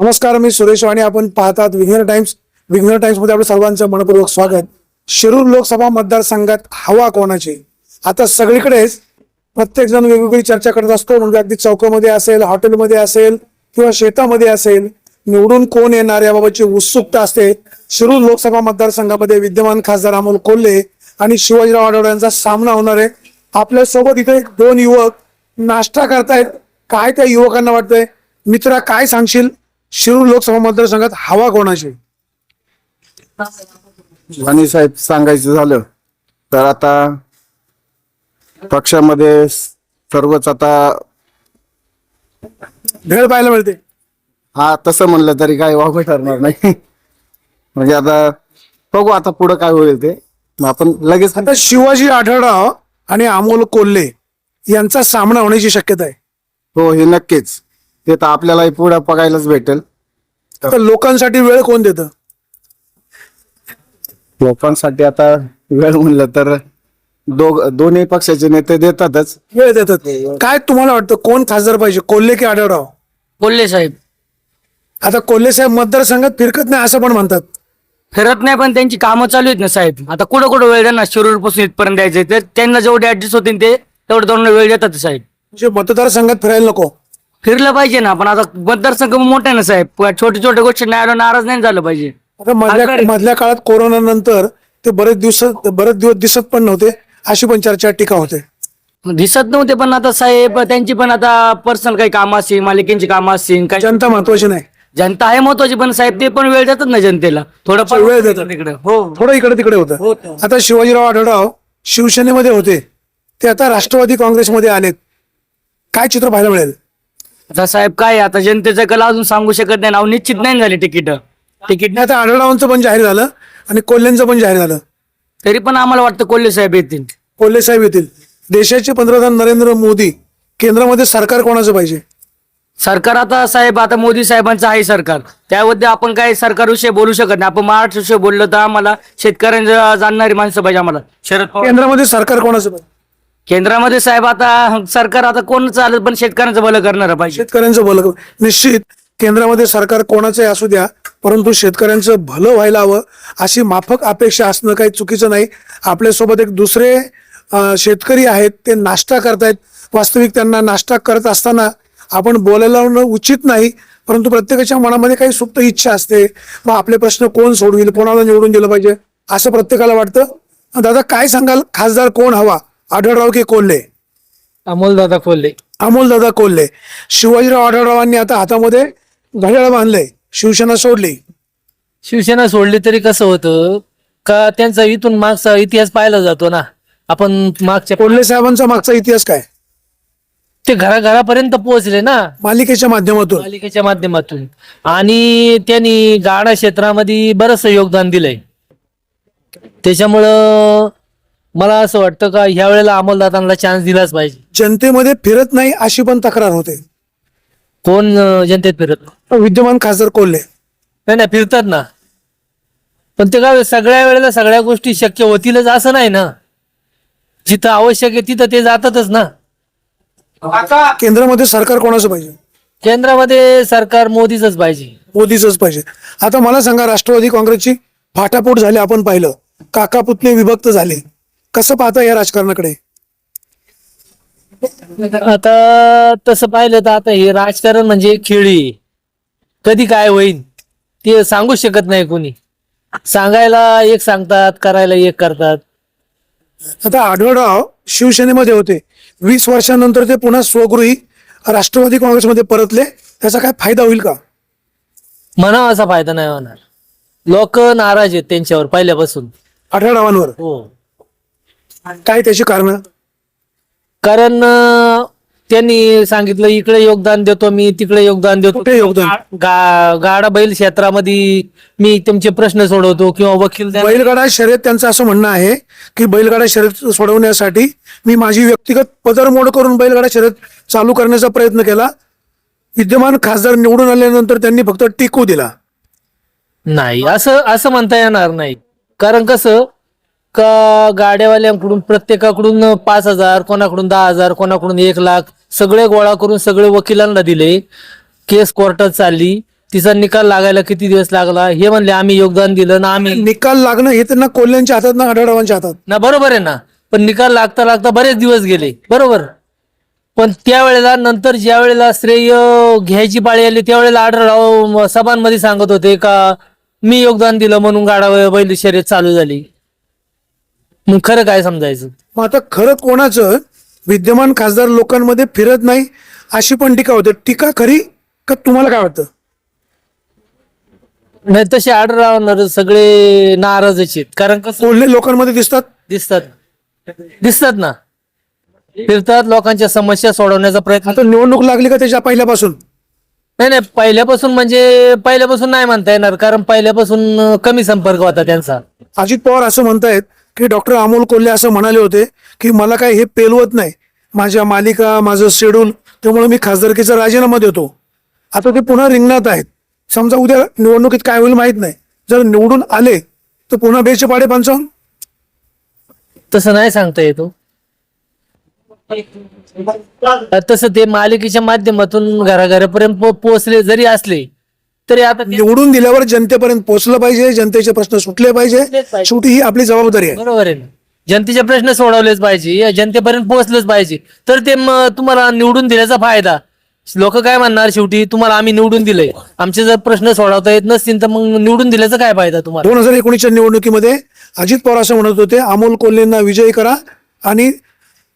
नमस्कार मी सुरेश वाणी. आपण पाहतात विघ्नर टाइम्स. विघ्नर टाइम्समध्ये आपलं सर्वांचं मनपूर्वक स्वागत. शिरूर लोकसभा मतदारसंघात हवा कोणाची? आता सगळीकडेच प्रत्येक जण वेगवेगळी चर्चा करत असतो. म्हणजे अगदी चौकामध्ये असेल हॉटेलमध्ये असेल किंवा शेतामध्ये असेल निवडून कोण येणार याबाबतची उत्सुकता असते. शिरूर लोकसभा मतदारसंघामध्ये विद्यमान खासदार अमोल कोल्हे आणि शिवाजीराव आढळराव यांचा सामना होणार आहे. आपल्यासोबत इथे दोन युवक नाश्ता करतायत. काय त्या युवकांना वाटतंय? मित्रा काय सांगशील? शिरूर लोकसभा मतदारसंघात हवा कोणाची? वाणी साहेब सांगायचं झालं तर आता पक्षामध्ये सर्वच आता भेळ पाहायला मिळते. हा तसं म्हणलं तरी काही वावग ठरणार नाही. म्हणजे आता बघू आता पुढं काय होईल ते. मग आपण लगेच आता शिवाजी आढळराव आणि अमोल कोल्हे यांचा सामना होण्याची शक्यता आहे. हो हे नक्कीच. ते तर आपल्यालाही पुढं बघायलाच भेटेल. तर लोकांसाठी वेळ कोण देतं? लोकांसाठी आता वेळ म्हणलं तर दोघ दोन्ही पक्षाचे नेते देतातच. वेळ देतात. काय तुम्हाला वाटतं कोण खासदार पाहिजे? कोल्हे की आढळराव? कोल्हे साहेब. आता कोल्हे साहेब मतदारसंघात फिरकत नाही असं पण म्हणतात. फिरत नाही पण त्यांची कामं चालू आहेत ना साहेब. आता कुठं कुठं वेळ देणार शिरूरपासून इथपर्यंत द्यायचे तर त्यांना जेवढे ऍडजस्ट होतील ते तेवढं दोन वेळ देतात साहेब. म्हणजे मतदारसंघात फिरायला नको. फिरलं पाहिजे ना पण आता मतदारसंघ मोठा आहे ना साहेब. छोट्या छोट्या गोष्टी नाही नाराज नाही झालं पाहिजे. आता मधल्या मधल्या काळात कोरोना नंतर ते बरेच दिवस बरेच दिवस दिसत पण नव्हते अशी पण चर्चा टीका होते. दिसत नव्हते पण आता साहेब त्यांची पण आता पर्सनल काही कामं असतील मालिकेंची कामं असतील काही जनता महत्वाची नाही. जनता आहे महत्वाची पण साहेब ते पण वेळ देतात ना जनतेला. थोडं वेळ देतात. तिकडे. हो. थोडं इकडे तिकडे होतं. होतं. आता शिवाजीराव आढळराव शिवसेनेमध्ये होते. ते आता राष्ट्रवादी काँग्रेसमध्ये आलेत. काय चित्र पाहायला मिळेल? आता साहेब काय आता जनतेचं कला अजून सांगू शकत नाही. नाव निश्चित नाही झाले तिकीट. तिकीट आता आढळरावांचं पण जाहीर झालं आणि कोल्हेंचं पण जाहीर झालं. तरी पण आम्हाला वाटतं कोल्हे साहेब येतील. कोल्हे साहेब येतील. देशाचे पंतप्रधान नरेंद्र मोदी केंद्रामध्ये सरकार कोणाचं पाहिजे? सरकार आता साहेब आता मोदी साहेबांचं आहे सरकार. त्यामध्ये आपण काय सरकारविषयी बोलू शकत नाही. आपण महाराष्ट्राविषयी बोललो तर आम्हाला शेतकऱ्यांचं जाणणारी माणसं पाहिजे आम्हाला. शरद पवार. केंद्रामध्ये सरकार कोणाचं पाहिजे? केंद्रामध्ये साहेब आता सरकार आता कोण चालत पण शेतकऱ्यांचं भलं करणार पाहिजे. शेतकऱ्यांचं भलं निश्चित केंद्रामध्ये सरकार कोणाचंही असू द्या परंतु शेतकऱ्यांचं भलं व्हायला हवं अशी माफक अपेक्षा असणं काही चुकीचं नाही. आपल्यासोबत एक दुसरे अं, शेतकरी आहेत ते नाश्ता करतायत. वास्तविक त्यांना नाश्ता करत असताना आपण बोलायला लावणं उचित नाही परंतु प्रत्येकाच्या मनामध्ये काही सुप्त इच्छा असते. मग आपले प्रश्न कोण सोडविल कोणाला निवडून दिलं पाहिजे असं प्रत्येकाला वाटतं. दादा काय सांगाल? खासदार कोण हवा? आढळराव की कोल्हे. अमोल दादा कोल्हे. अमोलदादा कोल्हे. शिवाजीराव आढळरावांनी आता हातामध्ये घड्याळ बांधलंय. शिवसेना सोडली. शिवसेना सोडली तरी कसं होतं? का त्यांचा इथून मागचा इतिहास पाहिला जातो ना? आपण मागच्या कोल्हे साहेबांचा मागचा इतिहास काय? ते घराघरापर्यंत पोहोचले ना? मालिकेच्या माध्यमातून. पालिकेच्या माध्यमातून. आणि त्यांनी गाडा क्षेत्रामध्ये बरंच योगदान दिलंय. त्याच्यामुळं मला असं वाटतं का ह्या वेळेला अमोलदादांना चान्स दिलाच पाहिजे. जनतेमध्ये फिरत नाही अशी पण तक्रार होते. कोण अं, जनतेत फिरत? विद्यमान खासदार कोल्हे. नाही नाही फिरतात ना. पण ते काय सगळ्या वेळेला सगळ्या गोष्टी शक्य होतीलच असं नाही ना. जिथं आवश्यक आहे तिथं ते जातातच ना. केंद्रामध्ये सरकार कोणाचं पाहिजे? केंद्रामध्ये सरकार मोदीच पाहिजे. मोदीच पाहिजे. आता मला सांगा राष्ट्रवादी काँग्रेसची फाटाफूट झाली आपण पाहिलं. काका पुतणे विभक्त झाले. कसं पाहता या राजकारणाकडे? आता तसं पाहिलं तर आता हे राजकारण म्हणजे खेळी. कधी काय होईल ते सांगू शकत नाही कोणी. सांगायला एक सांगतात करायला एक करतात. आता आढळराव शिवसेनेमध्ये होते. वीस वर्षानंतर ते पुन्हा स्वगृही राष्ट्रवादी काँग्रेसमध्ये परतले. त्याचा काय फायदा होईल का? म्हणा असा फायदा नाही होणार. लोक नाराज आहेत त्यांच्यावर पहिल्यापासून. आढळरावांवर? हो. काय त्याची कारण? कारण अं, त्यांनी सांगितलं इकडे योगदान देतो मी तिकडे योगदान देतो. कुठे योगदान? गा गाडा बैल क्षेत्रामध्ये मी तुमचे प्रश्न सोडवतो किंवा वकील बैलगाडा शर्यत त्यांचं असं म्हणणं आहे की बैलगाडा शर्यत सोडवण्यासाठी मी माझी व्यक्तिगत पदरमोड करून बैलगाडा शर्यत चालू करण्याचा प्रयत्न केला. विद्यमान खासदार निवडून आल्यानंतर त्यांनी फक्त टिकू दिला. नाही असं असं म्हणता येणार नाही. कारण कसं का गाड्यावाल्यांकडून प्रत्येकाकडून पाच हजार कोणाकडून दहा हजार कोणाकडून एक लाख सगळे गोळा करून सगळे वकिलांना दिले. केस कोर्टात चालली. तिचा निकाल लागायला किती दिवस लागला? हे म्हणले आम्ही योगदान दिलं ना आम्ही निकाल लागणं हे त्यांना कोल्ह्यांच्या हातात ना आढळरावांच्या हातात. ना बरोबर आहे ना. पण निकाल लागता लागता बरेच दिवस गेले. बरोबर. पण त्यावेळेला नंतर ज्या वेळेला श्रेय घ्यायची पाळी आली त्यावेळेला आढळराव सभांमध्ये सांगत होते का मी योगदान दिलं म्हणून गाडा बैल शर्यत चालू झाली. मग खरं काय समजायचं? मग आता खरं कोणाचं? विद्यमान खासदार लोकांमध्ये फिरत नाही अशी पण टीका होते. टीका खरी का तुम्हाला काय वाटतं? नाही तसे आढळराव सगळे नाराजच आहेत. कारण कसं? कोल्हे लोकांमध्ये दिसतात? दिसतात. दिसतात ना? फिरतात लोकांच्या समस्या सोडवण्याचा प्रयत्न आता निवडणूक लागली का त्याच्या पहिल्यापासून? नाही नाही पहिल्यापासून म्हणजे पहिल्यापासून नाही म्हणता येणार. कारण पहिल्यापासून अं, कमी संपर्क होता त्यांचा. अजित पवार असं म्हणतायत की डॉक्टर अमोल कोल्हे असं म्हणाले होते की मला काय हे पेलवत नाही. माझ्या मालिका माझं शेड्यूल त्यामुळे मी खासदारकीचा राजीनामा देतो. आता ते पुन्हा रिंगणात आहेत. समजा उद्या निवडणुकीत काय होईल माहीत नाही. जर निवडून आले तर पुन्हा बेचे पाडे पंचावन्न? तसं नाही सांगता येतो. तसं ते मालिकेच्या माध्यमातून घराघरापर्यंत पोहोचले जरी असले तरी आता ते- निवडून दिल्यावर जनतेपर्यंत पोहोचलं पाहिजे जनतेचे प्रश्न सुटले पाहिजे. पाहिजे. शेवटी ही आपली जबाबदारी आहे. बरोबर आहे ना. जनतेचे प्रश्न सोडवलेच पाहिजे या जनतेपर्यंत पोहोचलेच पाहिजे. तर ते म- तुम्हाला निवडून दिल्याचा फायदा. लोक काय म्हणणार शेवटी? तुम्हाला आम्ही निवडून दिलंय. आमचे जर प्रश्न सोडवता येत नसतील तर मग निवडून दिल्याचा काय फायदा तुम्हाला? दोन हजार एकोणीसच्या निवडणुकीमध्ये अजित पवार असं म्हणत होते अमोल कोल्हेंना विजयी करा आणि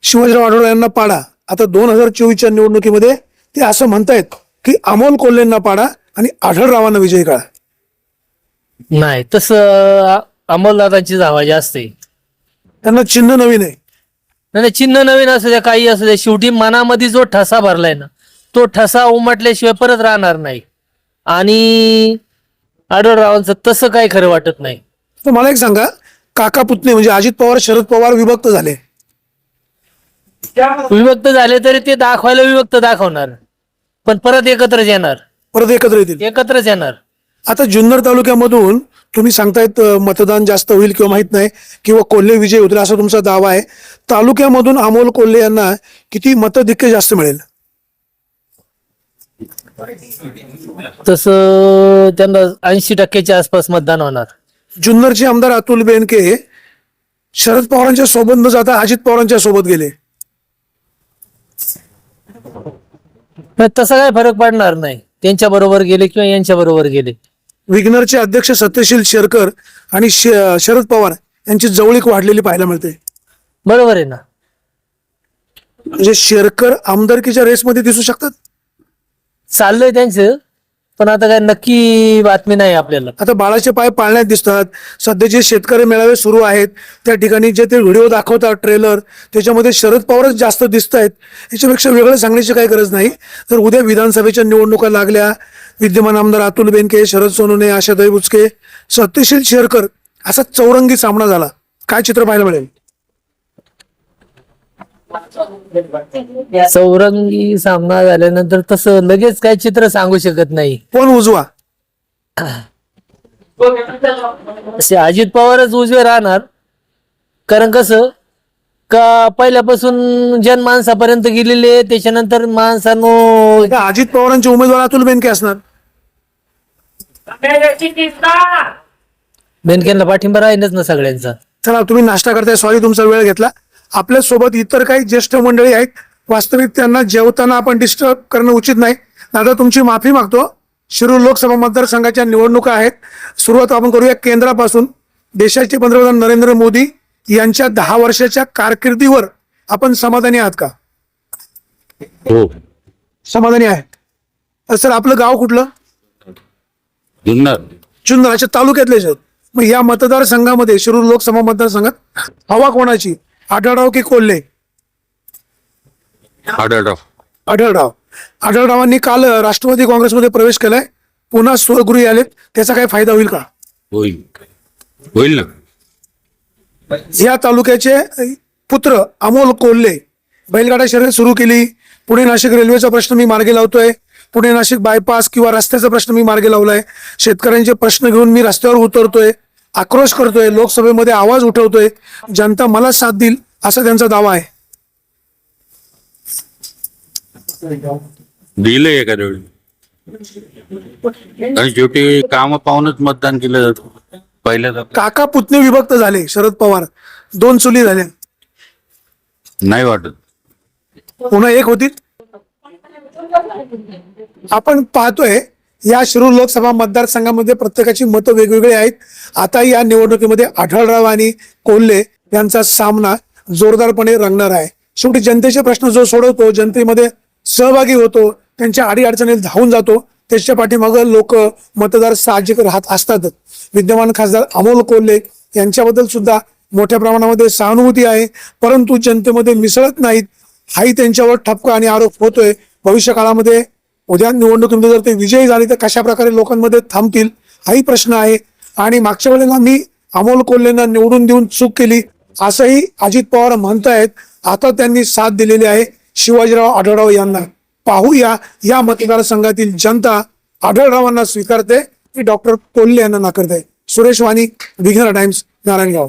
शिवाजीराव आढळराव यांना पाडा. आता दोन हजार चोवीसच्या निवडणुकीमध्ये ते असं म्हणतायत की अमोल कोल्हेंना पाडा आणि आढळरावांना विजयी करा नाही तसं अंमलदारांची जावा जास्त आहे. त्यांना चिन्ह नवीन आहे. नाही नाही, चिन्ह नवीन असू द्या काही असू द्या शेवटी मनामध्ये जो ठसा भरलाय ना तो ठसा उमटल्याशिवाय परत राहणार नाही. आणि आढळरावांचं तसं काही खरं वाटत नाही. तर मला एक सांगा काका पुतणे म्हणजे अजित पवार शरद पवार विभक्त झाले. विभक्त झाले तरी ते दाखवायला विभक्त दाखवणार. पण परत एकत्रच येणार. परत एकत्र येतील? एकत्रच येणार. आता जुन्नर तालुक्यामधून तुम्ही सांगतायत मतदान जास्त होईल किंवा माहीत नाही किंवा कोल्हे विजय होतील असा तुमचा दावा आहे. तालुक्यामधून अमोल कोल्हे यांना किती मतधिक्य जास्त मिळेल? तसं त्यांना ऐंशी टक्क्याच्या आसपास मतदान होणार. जुन्नरचे आमदार अतुल बेनके शरद पवारांच्या सोबत न जाता अजित पवारांच्या सोबत गेले. तसा काय फरक पडणार नाही. त्यांच्या बरोबर गेले किंवा यांच्या बरोबर गेले. विग्नरचे अध्यक्ष सत्यशील शेरकर आणि श- शरद पवार यांची जवळीक वाढलेली पाहायला मिळते. बरोबर आहे ना? म्हणजे शेरकर आमदारकीच्या रेसमध्ये दिसू शकतात? चाललंय त्यांचं. पण आता काय नक्की बातमी नाही आपल्याला. आता बाळाचे पाय पाळण्यात दिसतात. सध्या जे शेतकरी मेळावे सुरू आहेत त्या ठिकाणी जे ते व्हिडिओ दाखवतात ट्रेलर त्याच्यामध्ये शरद पवारच जास्त दिसत आहेत याच्यापेक्षा वेगळं सांगण्याची काही गरज नाही. तर उद्या विधानसभेच्या निवडणुका लागल्या. विद्यमान आमदार अतुल बेनके शरद सोनवणे आशाताई बुचके सत्यशील शेरकर असा चौरंगी सामना झाला. काय चित्र पाहायला मिळेल? चौरंगी सामना झाल्यानंतर तसं लगेच काय चित्र सांगू शकत नाही. कोण उजवा? असे अजित पवारच उजवे राहणार. कारण कसं? का पहिल्यापासून जनमानसापर्यंत गेलेले आहे, त्याच्यानंतर माणसानं अजित पवारांचे उमेदवार अतुल बेनके असणार. बेनकेंना पाठिंबा राहीनच ना सगळ्यांचा. चला तुम्ही नाश्ता करताय. सॉरी तुमचा वेळ घेतला. आपल्यासोबत इतर काही ज्येष्ठ मंडळी आहेत. वास्तविक त्यांना जेवताना आपण डिस्टर्ब करणं उचित नाही. दादा तुमची माफी मागतो. शिरूर लोकसभा मतदारसंघाच्या निवडणुका आहेत. सुरुवात आपण करूया केंद्रापासून. देशाचे पंतप्रधान नरेंद्र मोदी यांच्या दहा वर्षाच्या कारकिर्दीवर आपण समाधानी आहात का? हो. समाधानी आहे. सर आपलं गाव कुठलं? जुन्नर. जुन्नराच्या तालुक्यातलेच आहेत. मग या मतदारसंघामध्ये शिरूर लोकसभा मतदारसंघात हवा कोणाची? आढळराव की कोल्हे? आढळराव. आढळराव. आढळरावांनी काल राष्ट्रवादी काँग्रेसमध्ये प्रवेश केलाय. पुन्हा स्वगृही आलेत. त्याचा काय फायदा होईल का? होईल. होईल ना. या तालुक्याचे पुत्र अमोल कोल्हे बैलगाडा शर्यत सुरू केली. पुणे नाशिक रेल्वेचा प्रश्न मी मार्गी लावतोय. पुणे नाशिक बायपास किंवा रस्त्याचा प्रश्न मी मार्गी लावलाय. शेतकऱ्यांचे प्रश्न घेऊन मी रस्त्यावर उतरतोय. आक्रोश करतोय लोकसभेमध्ये आवाज उठवतोय जनता मला साथ देईल असा त्यांचा दावा आहे. दिले एका वेळी. आणि शेवटी काम पाहूनच मतदान केलं जातं. पहिल्या काका पुतणे विभक्त झाले शरद पवार. दोन चुली झाल्या. नाही वाटत. पुन्हा एक होतील आपण पाहतोय या शिरूर लोकसभा मतदारसंघामध्ये प्रत्येकाची मतं वेगवेगळी आहेत. आता या निवडणुकीमध्ये आढळराव आणि कोल्हे यांचा सामना जोरदारपणे रंगणार आहे. शेवटी जनतेचे प्रश्न जो सोडवतो जनतेमध्ये सहभागी होतो त्यांच्या अडीअडचणीत धावून जातो त्याच्या पाठीमागं लोक मतदार साहजिक राहत असतातच. विद्यमान खासदार अमोल कोल्हे यांच्याबद्दल सुद्धा मोठ्या प्रमाणामध्ये सहानुभूती आहे. परंतु जनतेमध्ये मिसळत नाहीत. हाही त्यांच्यावर ठपका आणि आरोप होतोय. भविष्य काळामध्ये उद्या निवडणुकीमध्ये जर ते विजयी झाले तर कशा प्रकारे लोकांमध्ये थांबतील हाही प्रश्न आहे. आणि मागच्या वेळेला मी अमोल कोल्हेंना निवडून देऊन चूक केली असंही अजित पवार म्हणतायत. आता त्यांनी साथ दिलेली आहे शिवाजीराव आढळराव यांना. पाहूया या मतदारसंघातील जनता आढळरावांना स्वीकारते की डॉक्टर कोल्हे यांना नाकारते. सुरेश वाणी विघ्नर टाइम्स नारायणगाव.